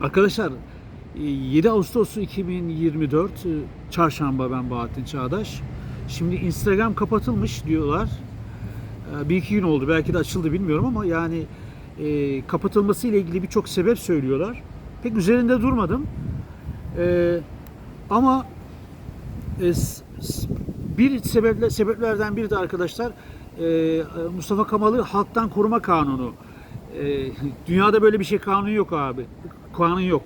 Arkadaşlar e, 7 Ağustos 2024 e, Çarşamba ben Bahattin Çağdaş. Şimdi Instagram kapatılmış diyorlar. E, Bir iki gün oldu belki de açıldı bilmiyorum ama yani e, kapatılması ile ilgili birçok sebep söylüyorlar. Pek üzerinde durmadım. E, ama e, bir sebeple, sebeplerden biri de arkadaşlar e, Mustafa Kemal'ı Halktan Koruma Kanunu. E, dünyada böyle bir şey kanun yok abi. Kanun yok.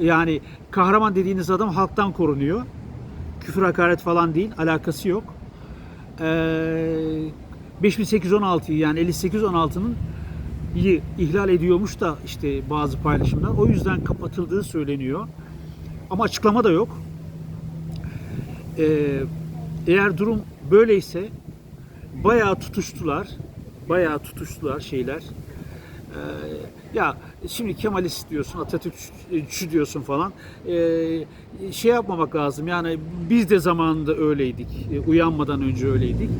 Yani kahraman dediğiniz adam halktan korunuyor. Küfür hakaret falan değil, alakası yok. E, 5816'yı yani 5816'nın iyi ihlal ediyormuş da işte bazı paylaşımlar. O yüzden kapatıldığı söyleniyor. Ama açıklama da yok. Ee, eğer durum böyleyse bayağı tutuştular. Bayağı tutuştular şeyler. Ee, ya şimdi Kemalist diyorsun, Atatürkçü diyorsun falan. Ee, şey yapmamak lazım. Yani biz de zamanında öyleydik. Ee, uyanmadan önce öyleydik.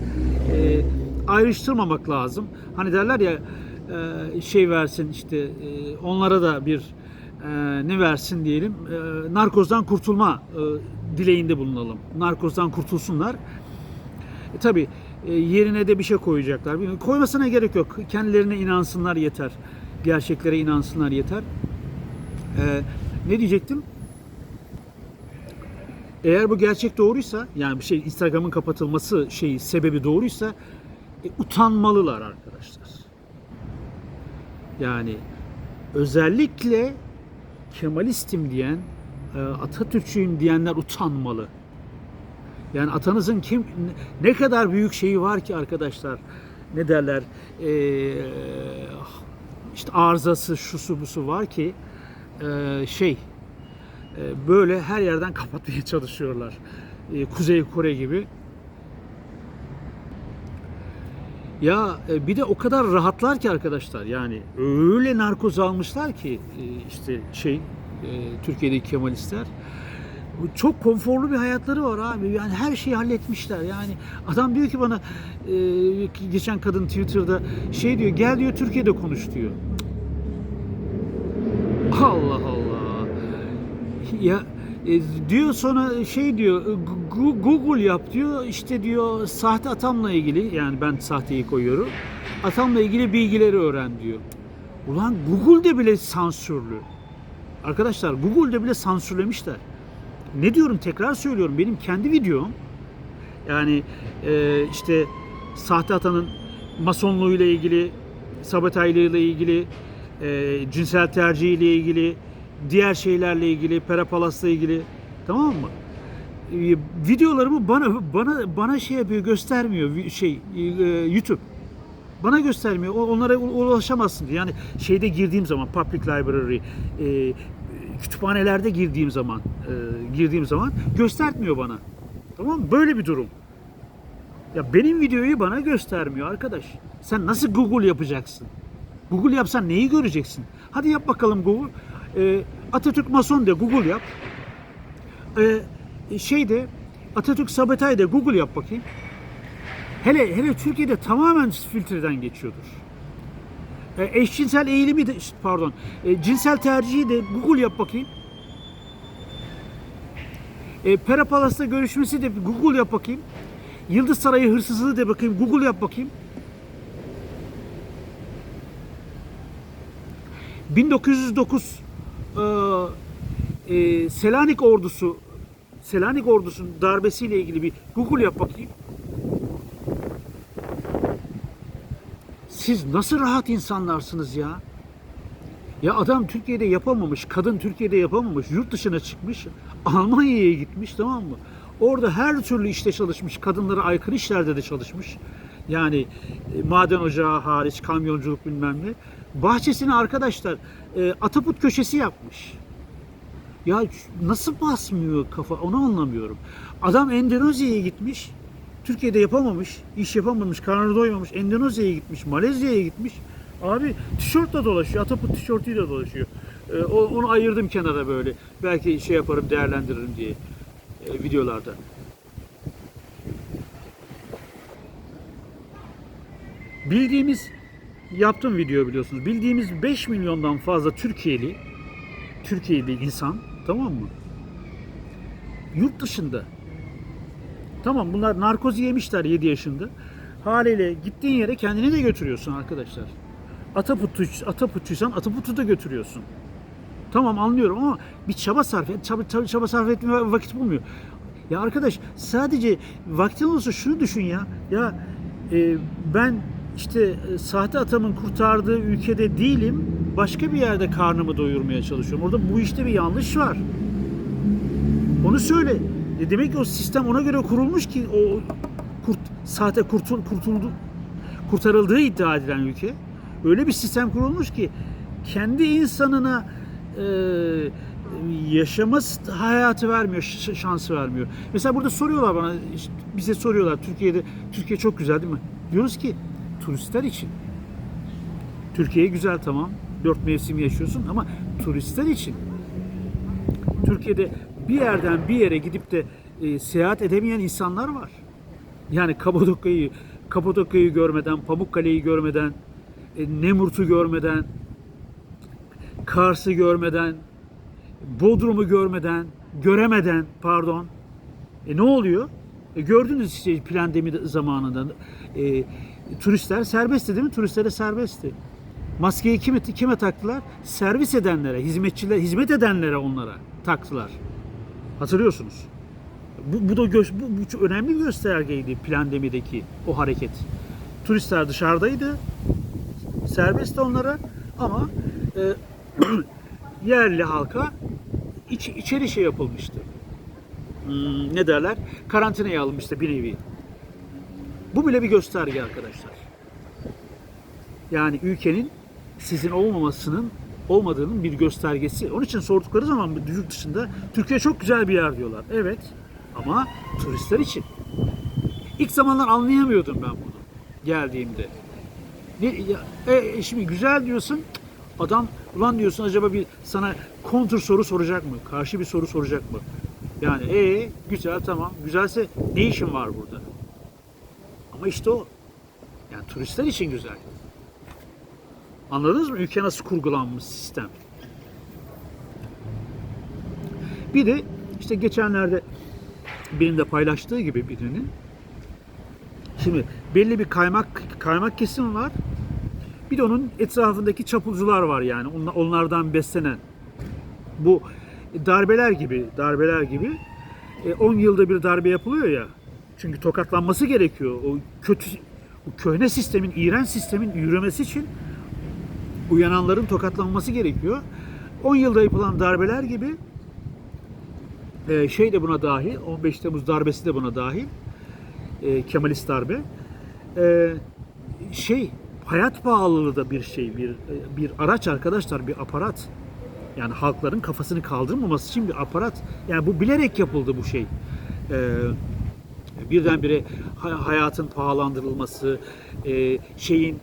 Ee, ayrıştırmamak lazım. Hani derler ya e, şey versin işte e, onlara da bir e, ne versin diyelim narkozdan kurtulma e, dileğinde bulunalım. Narkozdan kurtulsunlar. E, tabii yerine de bir şey koyacaklar. Koymasına gerek yok. Kendilerine inansınlar yeter. Gerçeklere inansınlar yeter. E, ne diyecektim? Eğer bu gerçek doğruysa, yani bir şey Instagram'ın kapatılması şeyi sebebi doğruysa e, utanmalılar arkadaşlar. Yani özellikle Kemalistim diyen, e, Atatürkçüyüm diyenler utanmalı. Yani atanızın kim ne kadar büyük şeyi var ki arkadaşlar. Ne derler? Ee, işte arızası, şusu busu var ki e, şey e, böyle her yerden kapatmaya çalışıyorlar. E, Kuzey Kore gibi. Ya e, bir de o kadar rahatlar ki arkadaşlar yani öyle narkoz almışlar ki e, işte şey e, Türkiye'deki Kemalistler çok konforlu bir hayatları var abi. Yani her şeyi halletmişler. Yani adam diyor ki bana e, geçen kadın Twitter'da şey diyor gel diyor Türkiye'de konuş diyor. Allah Allah. Ya e, diyor sonra şey diyor Google yap diyor işte diyor sahte atamla ilgili yani ben sahteyi koyuyorum. Atamla ilgili bilgileri öğren diyor. Ulan Google'de bile sansürlü. Arkadaşlar Google'de bile sansürlemişler. Ne diyorum tekrar söylüyorum benim kendi videom yani e, işte sahte atanın masonluğuyla ilgili sabotajlığıyla ilgili e, cinsel tercihiyle ilgili diğer şeylerle ilgili Perapalas'la ilgili tamam mı? E, videolarımı bana bana bana şey yapıyor göstermiyor şey e, YouTube bana göstermiyor. Onlara ulaşamazsın diye. Yani şeyde girdiğim zaman public library e, kütüphanelerde girdiğim zaman e, girdiğim zaman göstermiyor bana. Tamam mı? Böyle bir durum. Ya benim videoyu bana göstermiyor arkadaş. Sen nasıl Google yapacaksın? Google yapsan neyi göreceksin? Hadi yap bakalım Google. E, Atatürk Mason de Google yap. E, şeyde Atatürk Sabatay de Google yap bakayım. Hele hele Türkiye'de tamamen filtreden geçiyordur. E, eşcinsel eğilimi de pardon, e, cinsel tercihi de Google yap bakayım. E, Pera Palas'ta görüşmesi de Google yap bakayım. Yıldız Sarayı hırsızlığı de bakayım Google yap bakayım. 1909 e, e, Selanik ordusu Selanik ordusunun darbesiyle ilgili bir Google yap bakayım. Siz nasıl rahat insanlarsınız ya? Ya adam Türkiye'de yapamamış, kadın Türkiye'de yapamamış, yurt dışına çıkmış, Almanya'ya gitmiş tamam mı? Orada her türlü işte çalışmış, kadınlara aykırı işlerde de çalışmış. Yani e, maden ocağı hariç, kamyonculuk bilmem ne. Bahçesine arkadaşlar e, ataput köşesi yapmış. Ya nasıl basmıyor kafa onu anlamıyorum. Adam Endonezya'ya gitmiş. Türkiye'de yapamamış, iş yapamamış, karnı doymamış. Endonezya'ya gitmiş, Malezya'ya gitmiş. Abi tişörtle dolaşıyor, Ataput tişörtüyle dolaşıyor. Ee, onu ayırdım kenara böyle. Belki şey yaparım, değerlendiririm diye e, videolarda. Bildiğimiz, yaptım video biliyorsunuz. Bildiğimiz 5 milyondan fazla Türkiye'li Türkiye'li insan tamam mı? Yurt dışında tamam bunlar narkoz yemişler 7 yaşında. Haliyle gittiğin yere kendini de götürüyorsun arkadaşlar. Ataputçu, ataputçuysan ataputu da götürüyorsun. Tamam anlıyorum ama bir çaba sarf et, çaba, çaba, çaba sarf etmeye vakit bulmuyor. Ya arkadaş sadece vaktin olsa şunu düşün ya. Ya e, ben işte e, sahte atamın kurtardığı ülkede değilim. Başka bir yerde karnımı doyurmaya çalışıyorum. Orada bu işte bir yanlış var. Onu söyle. E demek ki o sistem ona göre kurulmuş ki o kurt, sahte kurtul, kurtuldu, kurtarıldığı iddia edilen ülke. Öyle bir sistem kurulmuş ki kendi insanına e, yaşama hayatı vermiyor, şansı vermiyor. Mesela burada soruyorlar bana, işte bize soruyorlar Türkiye'de, Türkiye çok güzel değil mi? Diyoruz ki turistler için. Türkiye güzel tamam, dört mevsim yaşıyorsun ama turistler için. Türkiye'de bir yerden bir yere gidip de e, seyahat edemeyen insanlar var. Yani Kapadokya'yı Kapadokya'yı görmeden, Pamukkale'yi görmeden, e, Nemrut'u görmeden, Kars'ı görmeden, Bodrum'u görmeden, göremeden pardon. E ne oluyor? E gördünüz işte pandemi zamanında e, turistler serbestti değil mi? Turistlere serbestti. Maskeyi kime, kime taktılar? Servis edenlere, hizmetçiler, hizmet edenlere onlara taktılar. Hatırlıyorsunuz. Bu, bu da gö- bu, bu çok önemli bir göstergeydi pandemideki o hareket. Turistler dışarıdaydı. Serbestti onlara ama e, yerli halka iç, içeri şey yapılmıştı. Hmm, ne derler? Karantinaya alınmıştı bir nevi. Bu bile bir gösterge arkadaşlar. Yani ülkenin sizin olmamasının olmadığının bir göstergesi. Onun için sordukları zaman yurt dışında Türkiye çok güzel bir yer diyorlar. Evet ama turistler için. İlk zamanlar anlayamıyordum ben bunu geldiğimde. Ne, ya, e, şimdi güzel diyorsun adam ulan diyorsun acaba bir sana kontur soru soracak mı? Karşı bir soru soracak mı? Yani e güzel tamam. Güzelse ne işin var burada? Ama işte o. Yani turistler için güzel. Anladınız mı? Ülke nasıl kurgulanmış sistem. Bir de işte geçenlerde birinin de paylaştığı gibi birinin şimdi belli bir kaymak kaymak kesim var. Bir de onun etrafındaki çapulcular var yani. Onlar- Onlardan beslenen. Bu darbeler gibi, darbeler gibi e, 10 yılda bir darbe yapılıyor ya. Çünkü tokatlanması gerekiyor. O kötü o köhne sistemin, iğrenç sistemin yürümesi için uyananların tokatlanması gerekiyor. 10 yılda yapılan darbeler gibi e, şey de buna dahil, 15 Temmuz darbesi de buna dahil, e, Kemalist darbe. E, şey, hayat pahalılığı da bir şey, bir bir araç arkadaşlar, bir aparat. Yani halkların kafasını kaldırmaması için bir aparat. Yani bu bilerek yapıldı bu şey. Birdenbire ha- hayatın pahalandırılması, şeyin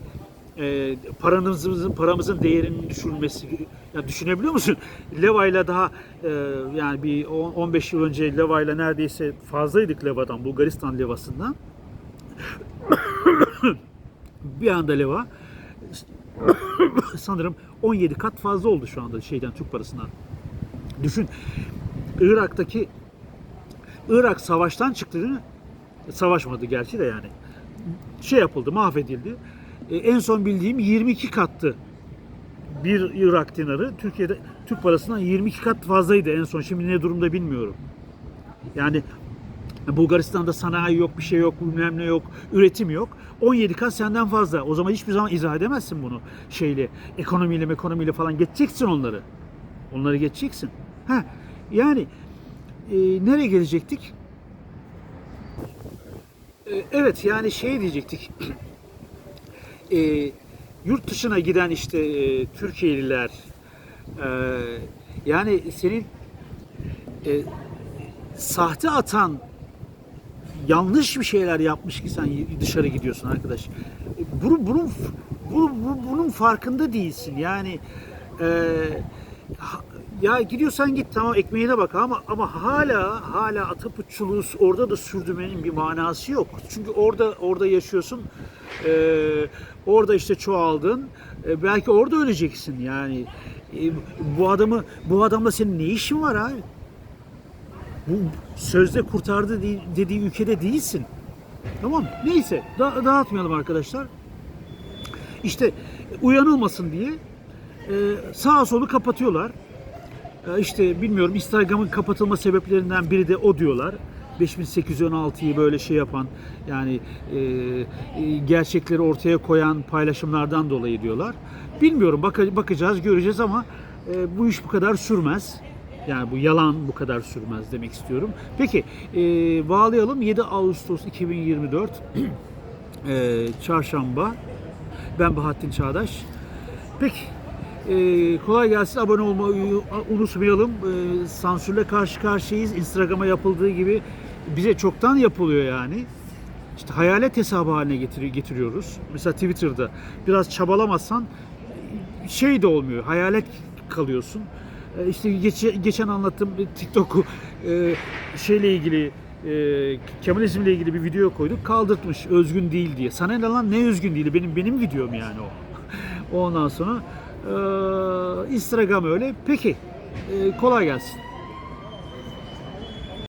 e, paramızın paramızın değerinin düşürülmesi. Ya düşünebiliyor musun? Leva'yla daha e, yani bir 10 15 yıl önce Leva'yla neredeyse fazlaydık Leva'dan, Bulgaristan Levası'ndan. bir anda Leva sanırım 17 kat fazla oldu şu anda şeyden Türk parasından. Düşün Irak'taki Irak savaştan çıktı değil mi? Savaşmadı gerçi de yani. Şey yapıldı, mahvedildi. E, en son bildiğim 22 kattı. Bir Irak dinarı Türkiye'de Türk parasından 22 kat fazlaydı en son. Şimdi ne durumda bilmiyorum. Yani Bulgaristan'da sanayi yok, bir şey yok, bilmem ne yok, üretim yok. 17 kat senden fazla. O zaman hiçbir zaman izah edemezsin bunu şeyle, ekonomiyle, ekonomiyle falan geçeceksin onları. Onları geçeceksin. Ha, yani e, nereye gelecektik? E, evet yani şey diyecektik. E, yurt dışına giden işte e, Türkiye'liler e, yani senin e, sahte atan yanlış bir şeyler yapmış ki sen dışarı gidiyorsun arkadaş. Bunun bunun bu, bu- bunun farkında değilsin. Yani e, ya gidiyorsan git tamam ekmeğine bak ama ama hala hala ataputçuluğu orada da sürdürmenin bir manası yok. Çünkü orada orada yaşıyorsun. E, orada işte çoğaldın. E, belki orada öleceksin yani. e, bu adamı bu adamla senin ne işin var abi? Bu sözde kurtardı de- dediği ülkede değilsin. Tamam? Neyse da- dağıtmayalım arkadaşlar. İşte uyanılmasın diye e, sağa solu kapatıyorlar. E, işte bilmiyorum Instagram'ın kapatılma sebeplerinden biri de o diyorlar. 5816'yı böyle şey yapan yani e, e, gerçekleri ortaya koyan paylaşımlardan dolayı diyorlar. Bilmiyorum baka- bakacağız göreceğiz ama e, bu iş bu kadar sürmez. Yani bu yalan bu kadar sürmez demek istiyorum. Peki e, bağlayalım 7 Ağustos 2024 e, Çarşamba. Ben Bahattin Çağdaş. Peki e, kolay gelsin. Abone olmayı unutmayalım. E, sansürle karşı karşıyayız. Instagram'a yapıldığı gibi bize çoktan yapılıyor yani. İşte hayalet hesabı haline getiri- getiriyoruz. Mesela Twitter'da biraz çabalamazsan şey de olmuyor. Hayalet kalıyorsun. E, İşte geç, geçen anlattığım TikTok'u e, şeyle ilgili e, Kemalizmle ilgili bir video koyduk. Kaldırtmış özgün değil diye. Sana ne lan ne özgün değil? Benim benim videom yani o. Ondan sonra e, Instagram öyle. Peki e, kolay gelsin.